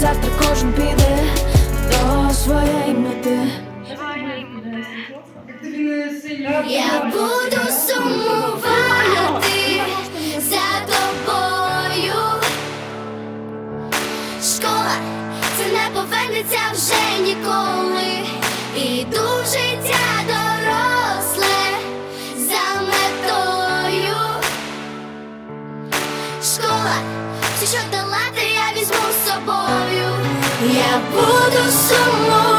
Завтра кожен піде до своєї мети. Я буду сумувати за тобою. Школа це не повернеться вже ніколи. Іду в життя доросле за метою. Школа, все, що долати, Minha agudo somos.